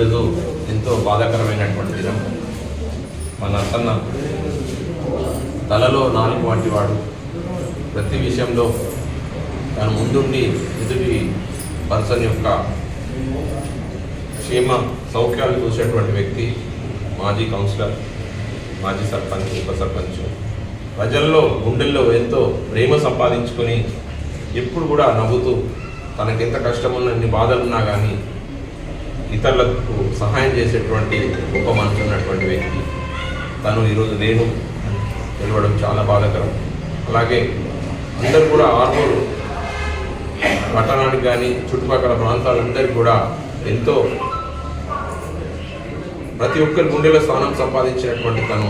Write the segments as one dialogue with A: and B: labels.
A: ఈరోజు ఎంతో బాధాకరమైనటువంటి దినం మన అతన్న తలలో నాలుగు వంటి వాడు ప్రతి విషయంలో తను ముందుండి ఎదుటి పర్సన్ యొక్క క్షేమ సౌఖ్యాలు చూసేటువంటి వ్యక్తి మాజీ కౌన్సిలర్ మాజీ సర్పంచ్ ఉప సర్పంచ్. ప్రజల్లో గుండెల్లో ఎంతో ప్రేమ సంపాదించుకొని ఎప్పుడు కూడా నవ్వుతూ తనకెంత కష్టమున్న కష్టం ఉన్న ఎన్ని బాధలున్నా కానీ ఇతరులకు సహాయం చేసేటువంటి గొప్ప మనసు ఉన్నటువంటి వ్యక్తి. తను ఈరోజు నేను తెలవడం చాలా బాధాకరం. అలాగే అందరు కూడా ఆర్మూరు పట్టణానికి కానీ చుట్టుపక్కల ప్రాంతాలందరికీ కూడా ఎంతో ప్రతి ఒక్కరి గుండెలో స్థానం సంపాదించినటువంటి తను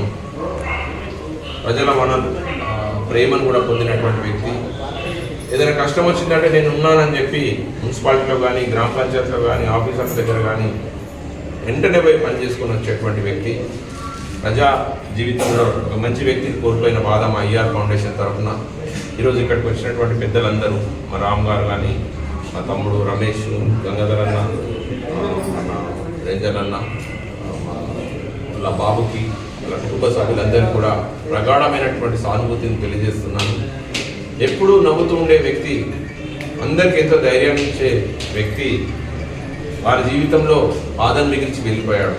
A: ప్రజల మన ప్రేమను కూడా పొందినటువంటి వ్యక్తి. ఏదైనా కష్టం వచ్చిందంటే నేను ఉన్నానని చెప్పి మున్సిపాలిటీలో కానీ గ్రామ పంచాయతీలో కానీ ఆఫీసర్ల దగ్గర కానీ వెంటనే పోయి పనిచేసుకుని వచ్చేటువంటి వ్యక్తి. ప్రజా జీవితంలో ఒక మంచి వ్యక్తిని కోల్పోయిన బాధ మా ఐఆర్ ఫౌండేషన్ తరఫున. ఈరోజు ఇక్కడికి వచ్చినటువంటి పెద్దలందరూ మా రామ్ గారు కానీ మా తమ్ముడు రమేష్ గంగాధర్ అన్న మన రంజన్ అన్న వాళ్ళ బాబుకి వాళ్ళ కుటుంబ సభ్యులందరికీ కూడా ప్రగాఢమైనటువంటి సానుభూతిని తెలియజేస్తున్నాను. ఎప్పుడూ నవ్వుతూ ఉండే వ్యక్తి అందరికీ ఎంతో ధైర్యాన్ని ఇచ్చే వ్యక్తి వారి జీవితంలో బాధను మిగిల్చి వెళ్ళిపోయాడు.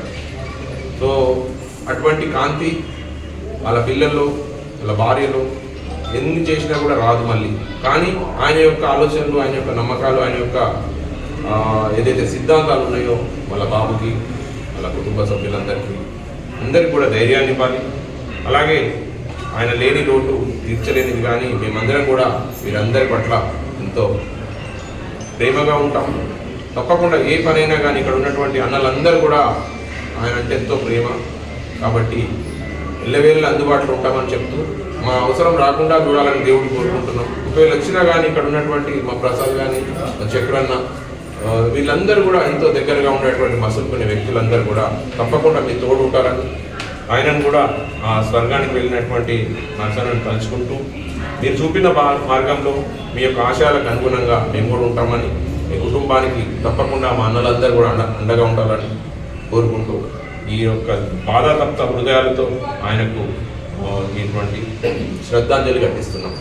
A: సో అటువంటి కాంతి వాళ్ళ పిల్లలు వాళ్ళ భార్యలు ఎన్ని చేసినా కూడా రాదు మళ్ళీ. కానీ ఆయన యొక్క ఆలోచనలు ఆయన యొక్క నమ్మకాలు ఆయన యొక్క ఏదైతే సిద్ధాంతాలు ఉన్నాయో వాళ్ళ బాబుకి వాళ్ళ కుటుంబ సభ్యులందరికీ అందరికీ కూడా ధైర్యాన్ని ఇవ్వాలి. అలాగే ఆయన లేని లోటు తీర్చలేనిది కానీ మేమందరం కూడా వీరందరి పట్ల ఎంతో ప్రేమగా ఉంటాం. తప్పకుండా ఏ పనైనా కానీ ఇక్కడ ఉన్నటువంటి అన్నలందరూ కూడా ఆయన అంటే ఎంతో ప్రేమ. కాబట్టి ఎల్లవేళ్ళ అందుబాటులో ఉంటామని చెప్తూ మా అవసరం రాకుండా చూడాలని దేవుడు కోరుకుంటున్నాం. ఒకవేళ వచ్చినా కానీ ఇక్కడ ఉన్నటువంటి మా ప్రసాద్ కానీ మా చక్రన్న వీళ్ళందరూ కూడా ఎంతో దగ్గరగా ఉండేటువంటి మసులుకునే వ్యక్తులందరూ కూడా తప్పకుండా మీ తోడు ఉంటారని ఆయనను కూడా ఆ స్వర్గానికి వెళ్ళినటువంటి మనసులను తలుచుకుంటూ మీరు చూపిన మార్గంలో మీ యొక్క ఆశయాలకు అనుగుణంగా మేము కూడా ఉంటామని మీ కుటుంబానికి తప్పకుండా మా అన్నలందరూ కూడా అండ అండగా ఉండాలని కోరుకుంటూ ఈ యొక్క బాధాతప్త హృదయాలతో ఆయనకు ఇటువంటి శ్రద్ధాంజలి ఘటిస్తున్నాం.